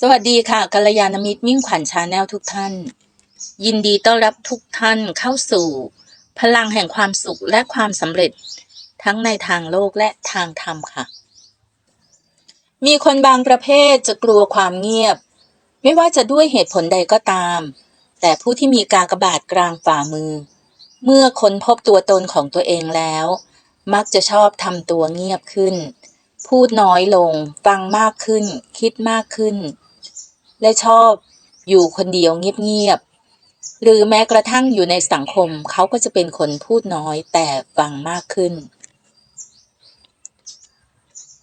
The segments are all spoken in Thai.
สวัสดีค่ะกัลยาณมิตรมิ่งขวัญชาแนลทุกท่าน ยินดีต้อนรับทุกท่านเข้าสู่ พลังแห่งความสุขและความสำเร็จ ทั้งในทางโลกและทางธรรมค่ะ มีคนบางประเภทจะกลัวความเงียบ ไม่ว่าจะด้วยเหตุผลใดก็ตาม แต่ผู้ที่มีการกระบาทกลางฝ่ามือ เมื่อค้นพบตัวตนของตัวเองแล้ว มักจะชอบทำตัวเงียบขึ้น พูดน้อยลง ฟังมากขึ้น คิดมากขึ้น และชอบอยู่คนเดียวเงียบๆ หรือแม้กระทั่งอยู่ในสังคมเขาก็จะเป็นคนพูดน้อยแต่ฟังมากขึ้น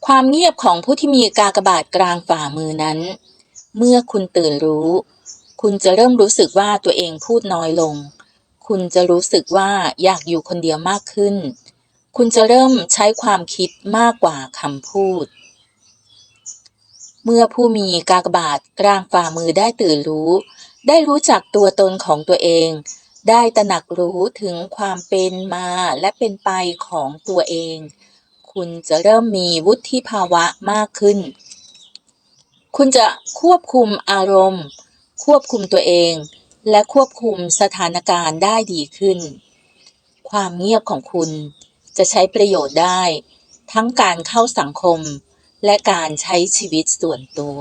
ความเงียบของผู้ที่มีกากบาทกลางฝ่ามือนั้น เมื่อคุณตื่นรู้ คุณจะเริ่มรู้สึกว่าตัวเองพูดน้อยลง คุณจะรู้สึกว่าอยากอยู่คนเดียวมากขึ้น คุณจะเริ่มใช้ความคิดมากกว่าคำพูด เมื่อผู้มีกากบาทกลางฝ่ามือได้ตื่นรู้ ได้รู้จักตัวตนของตัวเอง ได้ตระหนักรู้ถึงความเป็นมาและเป็นไปของตัวเอง คุณจะเริ่มมีวุฒิภาวะมากขึ้น คุณจะควบคุมอารมณ์ ควบคุมตัวเอง และควบคุมสถานการณ์ได้ดีขึ้น ความเงียบของคุณจะใช้ประโยชน์ได้ ทั้งการเข้าสังคม และการใช้ชีวิตส่วนตัว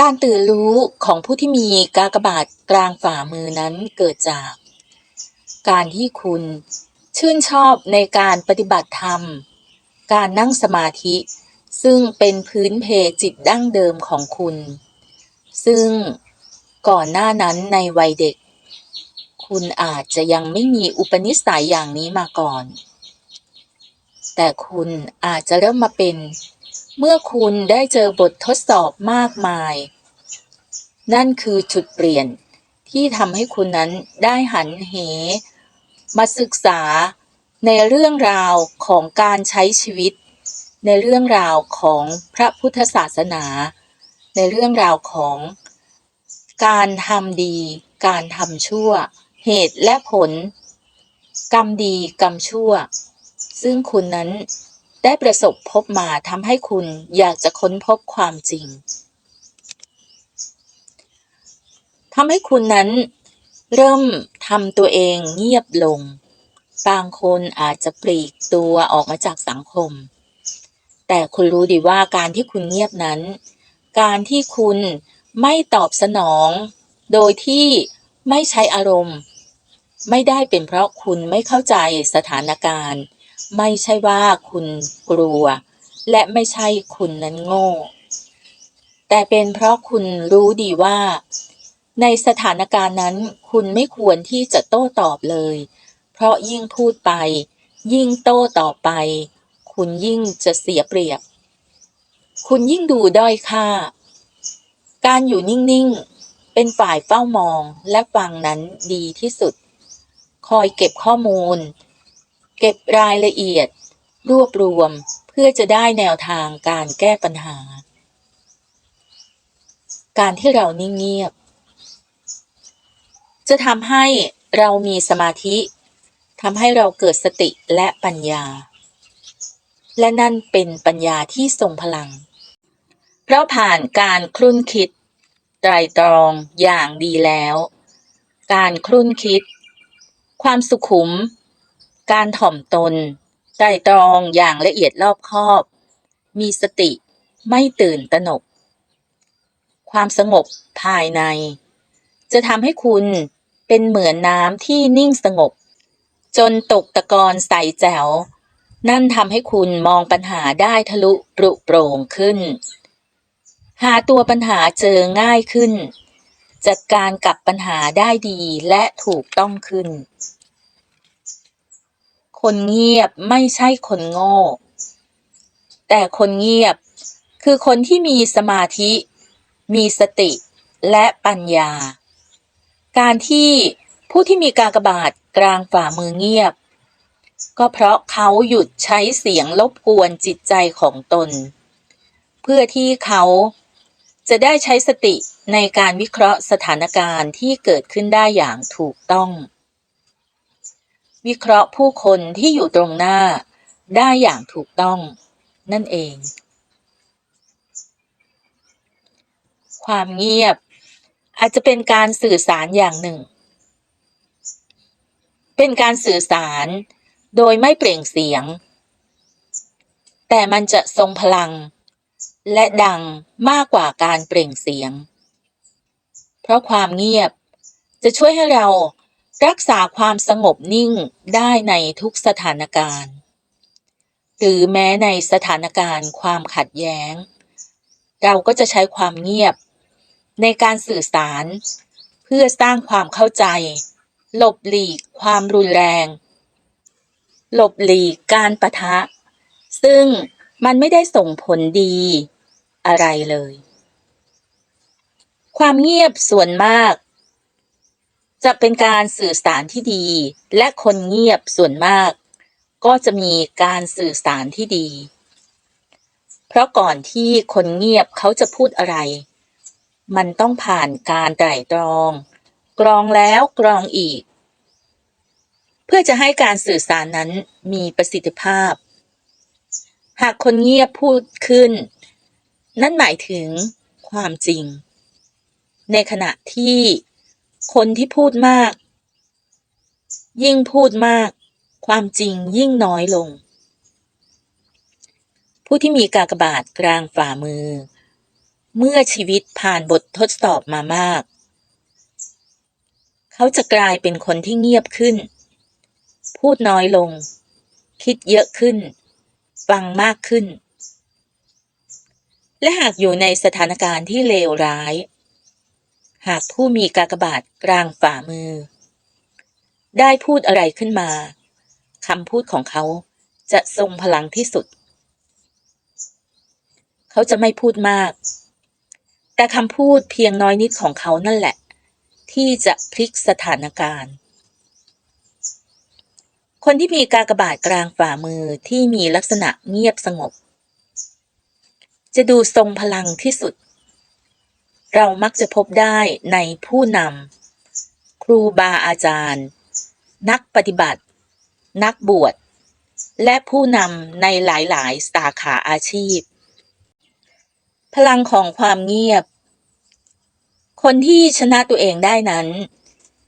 การตื่นรู้ของผู้ที่มีกากบาทกลางฝ่ามือนั้นเกิดจาก การที่คุณชื่นชอบในการปฏิบัติธรรม การนั่งสมาธิ ซึ่งเป็นพื้นเพจิตดั้งเดิมของคุณ ซึ่งก่อนหน้านั้นในวัยเด็ก คุณอาจจะยังไม่มีอุปนิสัยอย่างนี้มาก่อน แต่คุณอาจจะเริ่มมาเป็น เมื่อคุณได้เจอบททดสอบมากมาย นั่นคือจุดเปลี่ยนที่ทำให้คุณนั้นได้หันเห มาศึกษาในเรื่องราวของการใช้ชีวิต ในเรื่องราวของพระพุทธศาสนา ในเรื่องราวของการทำดี การทำชั่ว เหตุและผล กรรมดีกรรมชั่ว ซึ่งคุณนั้นได้ประสบพบมาทำให้คุณอยากจะค้นพบความจริงทำให้คุณนั้นเริ่มทำตัวเองเงียบลง บางคนอาจจะปลีกตัวออกมาจากสังคม แต่คุณรู้ดีว่าการที่คุณเงียบนั้น การที่คุณไม่ตอบสนอง โดยที่ไม่ใช้อารมณ์ ไม่ได้เป็นเพราะคุณไม่เข้าใจสถานการณ์ ไม่ใช่ว่าคุณกลัว และไม่ใช่คุณนั้นโง่ แต่เป็นเพราะคุณรู้ดีว่า ในสถานการณ์นั้นคุณไม่ควรที่จะโต้ตอบเลย เพราะยิ่งพูดไป ยิ่งโต้ตอบไป คุณยิ่งจะเสียเปรียบ คุณยิ่งดูด้อยค่า การอยู่นิ่ง ๆ เป็นฝ่ายเฝ้ามองและฟังนั้นดีที่สุด คอยเก็บข้อมูล เก็บรายละเอียด รวบรวมเพื่อจะได้แนวทางการแก้ปัญหา การที่เรานิ่งเงียบ จะทำให้เรามีสมาธิทำให้เราเกิดสติและปัญญา และนั่นเป็นปัญญาที่ทรงพลังเพราะผ่านการครุ่นคิด ไตรตรองอย่างดีแล้ว การครุ่นคิด ความสุขุม การถ่อมตนไตรตรองอย่างละเอียดรอบคอบ มีสติไม่ตื่นตระหนก ความสงบภายใน จะทำให้คุณเป็นเหมือนน้ำที่นิ่งสงบ จนตกตะกอนใสแจ๋ว นั่นทำให้คุณมองปัญหาได้ทะลุปรุโปร่งขึ้น หาตัวปัญหาเจอง่ายขึ้น จัดการกับปัญหาได้ดีและถูกต้องขึ้น คนเงียบไม่ใช่คนโง่ แต่คนเงียบคือคนที่มีสมาธิ มีสติและปัญญา การที่ผู้ที่มีการกระบาทกลางฝ่ามือเงียบ ก็เพราะเขาหยุดใช้เสียงรบกวนจิตใจของตน เพื่อที่เขาจะได้ใช้สติในการวิเคราะห์สถานการณ์ที่เกิดขึ้นได้อย่างถูกต้อง วิเคราะห์ผู้คนที่อยู่ตรงหน้า ได้อย่างถูกต้อง นั่นเอง ความเงียบ อาจจะเป็นการสื่อสารอย่างหนึ่ง เป็นการสื่อสารโดยไม่เปล่งเสียง แต่มันจะทรงพลัง และดังมากกว่าการเปล่งเสียง เพราะความเงียบจะช่วยให้เรา รักษาความสงบนิ่งได้ในทุกสถานการณ์ หรือแม้ในสถานการณ์ความขัดแย้ง เราก็จะใช้ความเงียบ ในการสื่อสาร เพื่อสร้างความเข้าใจ หลบหลีกความรุนแรง หลบหลีกการประทะ ซึ่งมันไม่ได้ส่งผลดีอะไรเลย ความเงียบส่วนมาก จะเป็นการสื่อสารที่ดี และคนเงียบส่วนมาก ก็จะมีการสื่อสารที่ดี เพราะก่อนที่คนเงียบเขาจะพูดอะไร มันต้องผ่านการไตร่ตรอง กรองแล้วกรองอีก เพื่อจะให้การสื่อสารนั้นมีประสิทธิภาพ หากคนเงียบพูดขึ้น นั่นหมายถึงความจริง ในขณะที่ คนที่พูดมาก ยิ่งพูดมาก ความจริงยิ่งน้อยลง ผู้ที่มีกากบาทกลางฝ่ามือ เมื่อชีวิตผ่านบททดสอบมามาก เขาจะกลายเป็นคนที่เงียบขึ้น พูดน้อยลง คิดเยอะขึ้น ฟังมากขึ้น และหากอยู่ในสถานการณ์ที่เลวร้าย หากผู้มีกากบาทกลางฝ่ามือ ได้พูดอะไรขึ้นมาคำพูดของเขาจะทรงพลังที่สุด เขาจะไม่พูดมาก แต่คำพูดเพียงน้อยนิดของเขานั่นแหละ ที่จะพลิกสถานการณ์ คนที่มีกากบาทกลางฝ่ามือที่มีลักษณะเงียบสงบ จะดูทรงพลังที่สุด เรามักจะพบได้ในผู้นำ ครูบาอาจารย์ นักปฏิบัติ นักบวช และผู้นำในหลายๆ สาขาอาชีพ พลังของความเงียบ คนที่ชนะตัวเองได้นั้น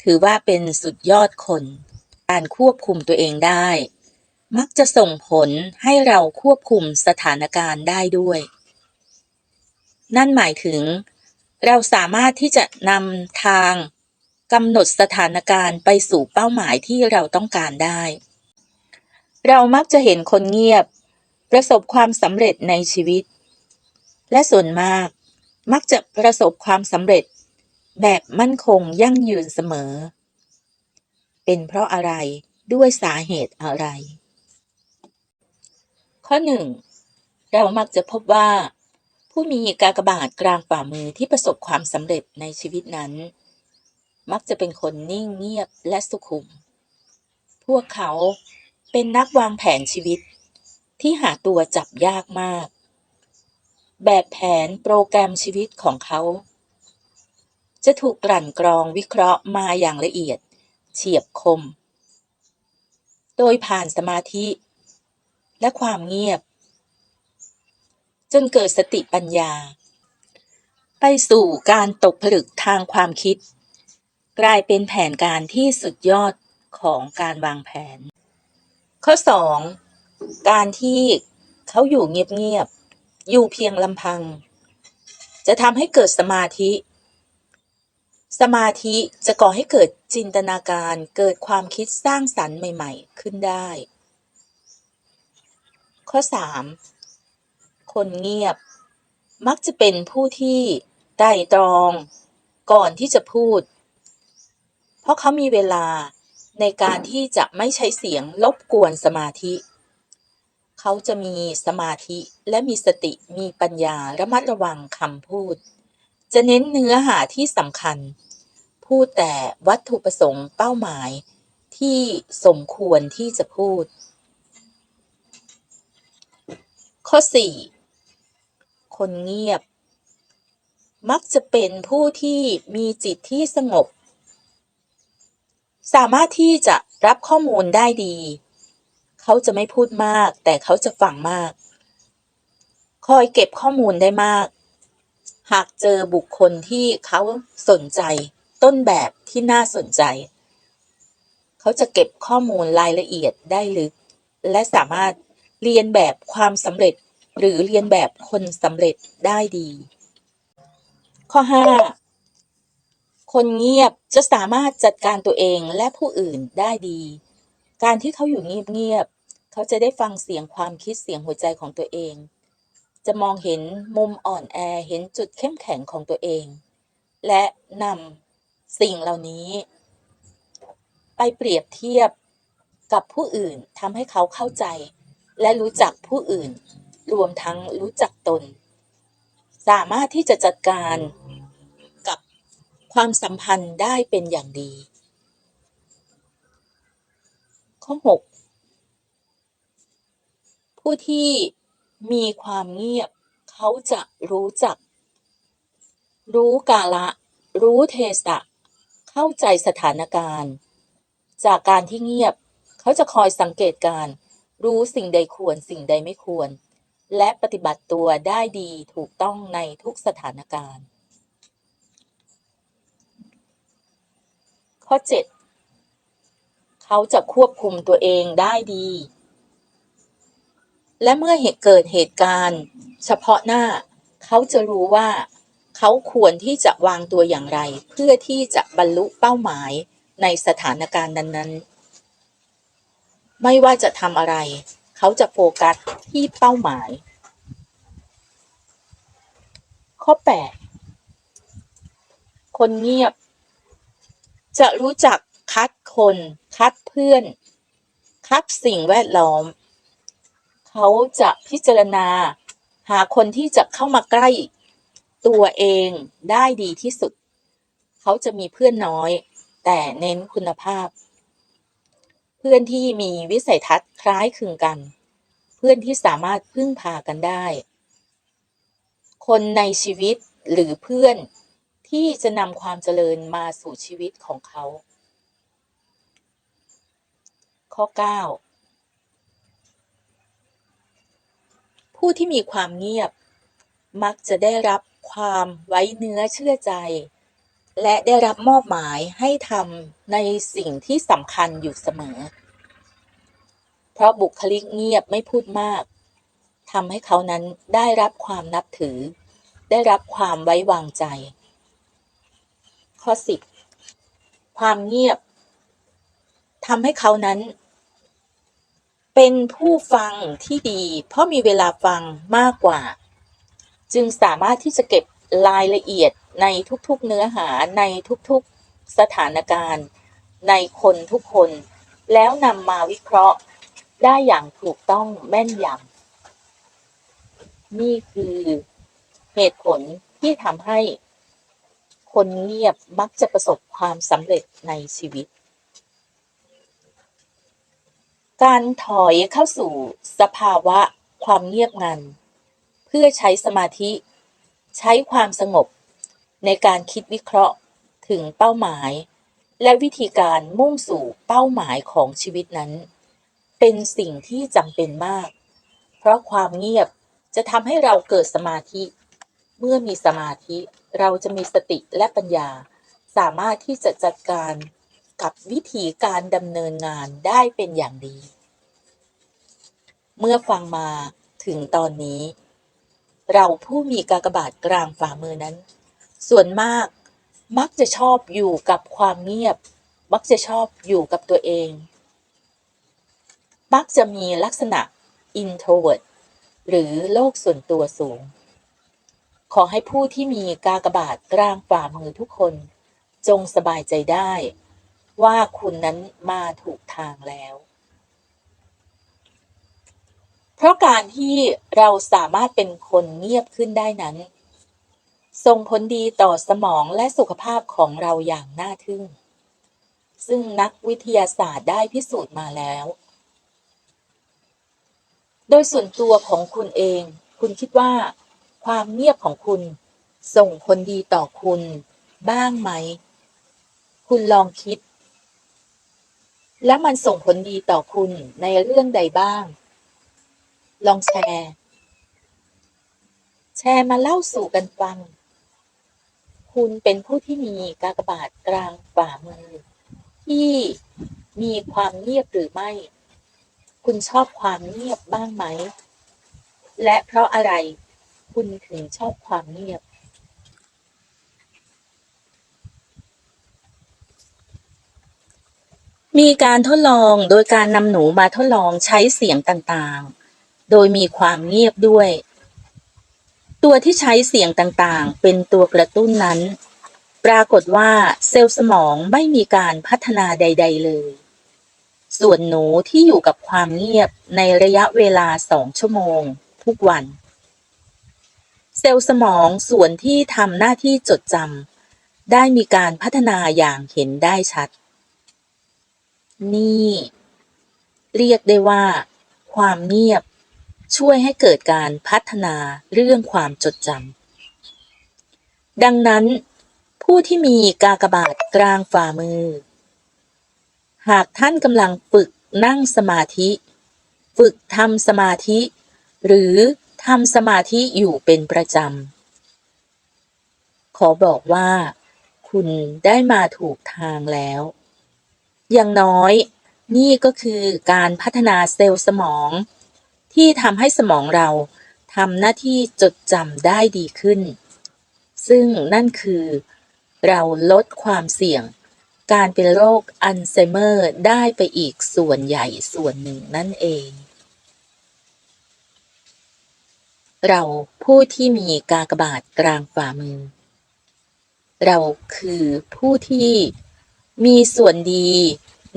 ถือว่าเป็นสุดยอดคน การควบคุมตัวเองได้ มักจะส่งผลให้เราควบคุมสถานการณ์ได้ด้วย นั่นหมายถึง เราสามารถที่จะนำทางกำหนดสถานการณ์ไปสู่เป้าหมายที่เราต้องการได้ เรามักจะเห็นคนเงียบ ประสบความสำเร็จในชีวิต และส่วนมากมักจะประสบความสำเร็จ แบบมั่นคงยั่งยืนเสมอ เป็นเพราะอะไรด้วยสาเหตุอะไร ข้อหนึ่งเรามักจะพบว่า ผู้มีกากบาทกลางฝ่ามือที่ประสบความสำเร็จในชีวิตนั้น มักจะเป็นคนนิ่งเงียบและสุขุม พวกเขาเป็นนักวางแผนชีวิตที่หาตัวจับยากมาก แบบแผนโปรแกรมชีวิตของเขา จะถูกกลั่นกรองวิเคราะห์มาอย่างละเอียด เฉียบคม โดยผ่านสมาธิ และความเงียบ จนเกิดสติปัญญา ไปสู่การตกผลึกทางความคิด กลายเป็นแผนการที่สุดยอดของการวางแผน ข้อ 2. การที่เขาอยู่เงียบๆอยู่เพียงลำพัง จะทำให้เกิดสมาธิ สมาธิจะก่อให้เกิดจินตนาการเกิดความคิดสร้างสรรค์ใหม่ ๆ ขึ้นได้ ข้อ 3. คนเงียบ มักจะเป็นผู้ที่ไตร่ตรอง ก่อนที่จะพูด เพราะเขามีเวลาในการที่จะไม่ใช้เสียงรบกวนสมาธิ เขาจะมีสมาธิและมีสติมีปัญญาระมัดระวังคำพูด จะเน้นเนื้อหาที่สำคัญ พูดแต่วัตถุประสงค์เป้าหมายที่สมควรที่จะพูด ข้อ 4. คนเงียบ มักจะเป็นผู้ที่มีจิตที่สงบ สามารถที่จะรับข้อมูลได้ดี เขาจะไม่พูดมาก แต่เขาจะฟังมาก คอยเก็บข้อมูลได้มาก หากเจอบุคคลที่เขาสนใจ ต้นแบบที่น่าสนใจ เขาจะเก็บข้อมูลรายละเอียดได้ลึก และสามารถเรียนแบบความสำเร็จ หรือเรียนแบบคนสำเร็จได้ดี ข้อ 5 คนเงียบจะสามารถจัดการตัวเองและผู้อื่นได้ดี การที่เขาอยู่เงียบๆเขาจะได้ฟังเสียงความคิดเสียงหัวใจของตัวเอง จะมองเห็นมุมอ่อนแอเห็นจุดเข้มแข็งของตัวเอง และนำสิ่งเหล่านี้ ไปเปรียบเทียบกับผู้อื่นทำให้เขาเข้าใจ และรู้จักผู้อื่น รวมทั้งรู้จักตน สามารถที่จะจัดการกับความสัมพันธ์ได้เป็นอย่างดี ข้อ 6 ผู้ที่มีความเงียบ เขาจะรู้จัก รู้กาละ รู้เทศะเข้าใจสถานการณ์ จากการที่เงียบ เขาจะคอยสังเกตการ รู้สิ่งใดควรสิ่งใดไม่ควร และปฏิบัติตัวได้ดีถูกต้องในทุกสถานการณ์ ข้อ 7 เขาจะควบคุมตัวเองได้ดี และเมื่อเหตุเกิดเหตุการณ์ เฉพาะหน้า เขาจะรู้ว่า เขาควรที่จะวางตัวอย่างไร เพื่อที่จะบรรลุเป้าหมายในสถานการณ์นั้น ๆ ไม่ว่าจะทำอะไร เขาจะโฟกัสที่เป้าหมาย ข้อ 8 คนเงียบ จะรู้จักคัดคน คัดเพื่อน คัดสิ่งแวดล้อม เขาจะพิจารณาหาคนที่จะเข้ามาใกล้ตัวเองได้ดีที่สุด เขาจะมีเพื่อนน้อย แต่เน้นคุณภาพ พื่อนที่มีวิสัยทัศน์คล้ายคลึงกัน เพื่อนที่สามารถพึ่งพากันได้ คนในชีวิตหรือเพื่อนที่จะนำความเจริญมาสู่ชีวิตของเขา ข้อ 9 ผู้ที่มีความเงียบ มักจะได้รับความไว้เนื้อเชื่อใจ และได้รับมอบหมายให้ทำในสิ่งที่สำคัญอยู่เสมอ เพราะบุคลิกเงียบไม่พูดมากทำให้เขานั้นได้รับความนับถือ ได้รับความไว้วางใจ ข้อ 10 ความเงียบทำให้เขานั้น เป็นผู้ฟังที่ดี เพราะมีเวลาฟังมากกว่า จึงสามารถที่จะเก็บรายละเอียด ในทุกๆเนื้อหาในทุกๆสถานการณ์ ในคนทุกคน แล้วนำมาวิเคราะห์ได้อย่างถูกต้องแม่นยำนี่คือเหตุผลที่ทำให้คนเงียบมักจะประสบความสำเร็จในชีวิต การถอยเข้าสู่สภาวะความเงียบงัน เพื่อใช้สมาธิ ใช้ความสงบ ในการคิดวิเคราะห์ถึงเป้าหมาย และวิธีการมุ่งสู่เป้าหมายของชีวิตนั้น เป็นสิ่งที่จำเป็นมาก เพราะความเงียบจะทำให้เราเกิดสมาธิ เมื่อมีสมาธิเราจะมีสติและปัญญา สามารถที่จะจัดการกับวิธีการดำเนินงานได้เป็นอย่างดี เมื่อฟังมาถึงตอนนี้ เราผู้มีกากบาทกลางฝ่ามือนั้น ส่วนมากมักจะชอบอยู่กับความเงียบ มักจะชอบอยู่กับตัวเอง มักจะมีลักษณะ introvert หรือโลกส่วนตัวสูง ขอให้ผู้ที่มีกากบาทกลางฝ่ามือทุกคน จงสบายใจได้ ว่าคุณนั้นมาถูกทางแล้ว เพราะการที่เราสามารถเป็นคนเงียบขึ้นได้นั้น ส่งผลดีต่อสมองและสุขภาพของเราอย่างน่าทึ่ง ซึ่งนักวิทยาศาสตร์ได้พิสูจน์มาแล้ว โดยส่วนตัวของคุณเอง คุณคิดว่า ความเงียบของคุณ ส่งผลดีต่อคุณ บ้างไหม คุณลองคิด และมันส่งผลดีต่อคุณในเรื่องใดบ้าง ลองแชร์แชร์มาเล่าสู่กันฟัง คุณเป็นผู้ที่มีกากบาทกลางฝ่ามือ ที่มีความเงียบหรือไม่ คุณชอบความเงียบบ้างไหม และเพราะอะไรคุณถึงชอบความเงียบมีการทดลองโดยการนำหนูมาทดลองใช้เสียงต่างๆ โดยมีความเงียบด้วย ตัวที่ใช้เสียงต่างๆ เป็นตัวกระตุ้นนั้น ปรากฏว่าเซลล์สมองไม่มีการพัฒนาใด ๆ เลย ส่วนหนูที่อยู่กับความเงียบในระยะเวลาสองชั่วโมง ทุกวัน เซลล์สมองส่วนที่ทำหน้าที่จดจำได้มีการพัฒนาอย่างเห็นได้ชัด นี่ เรียกได้ว่า ความเงียบ ช่วยให้เกิดการพัฒนาเรื่องความจดจำดังนั้น ผู้ที่มีกากบาทกลางฝ่ามือ หากท่านกำลังฝึกนั่งสมาธิ ฝึกทำสมาธิ หรือทำสมาธิอยู่เป็นประจำ ขอบอกว่า คุณได้มาถูกทางแล้ว อย่างน้อยนี่ก็คือการพัฒนาเซลล์สมอง ที่ทำให้สมองเราทำหน้าที่จดจำได้ดีขึ้น ซึ่งนั่นคือเราลดความเสี่ยง การเป็นโรคอัลไซเมอร์ได้ไปอีกส่วนใหญ่ส่วนหนึ่งนั่นเอง เราผู้ที่มีกากบาทกลางฝ่ามือ เราคือผู้ที่มีส่วนดี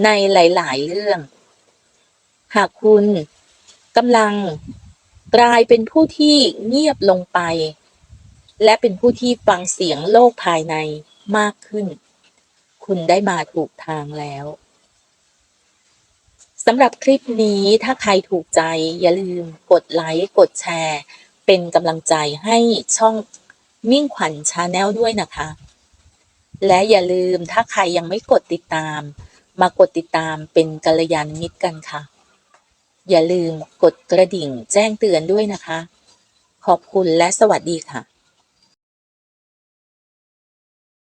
ในหลาย ๆ เรื่อง หากคุณ กำลังกลายเป็นผู้ที่เงียบลงไป และเป็นผู้ที่ฟังเสียงโลกภายในมากขึ้น คุณได้มาถูกทางแล้วสำหรับคลิปนี้ถ้าใครถูกใจอย่าลืมกดไลค์ กดแชร์ เป็นกำลังใจให้ช่องมิ่งขวัญชาแนลด้วยนะคะ และอย่าลืมถ้าใครยังไม่กดติดตาม มากดติดตามเป็นกัลยาณมิตรกันค่ะ อย่าลืมกดกระดิ่งแจ้งเตือนด้วยนะคะ ขอบคุณและสวัสดีค่ะ